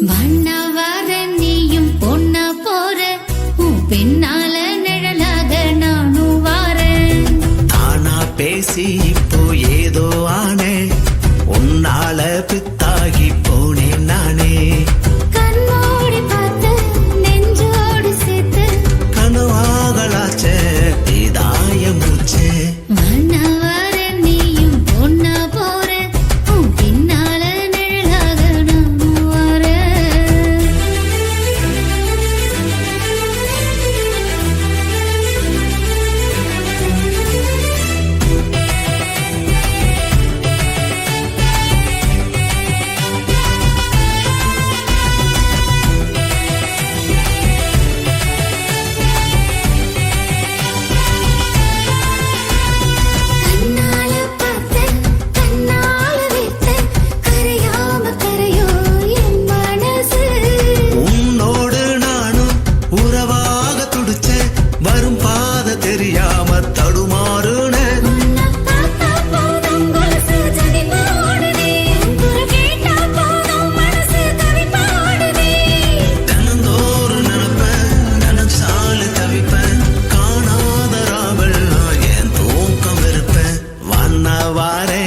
வண்ண வர நீயும் பொண்ண போற பெண்ணா வார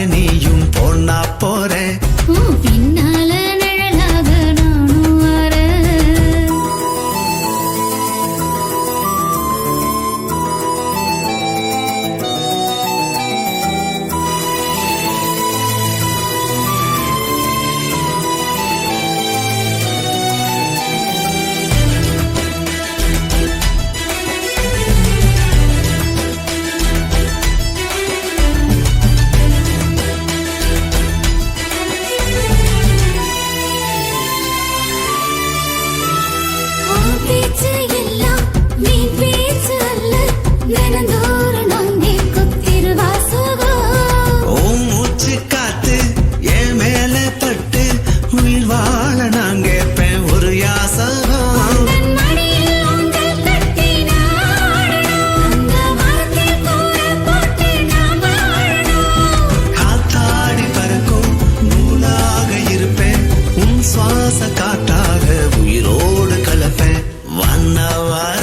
பாட்டாக உயிரோடு கலப்பேன். வண்ணவா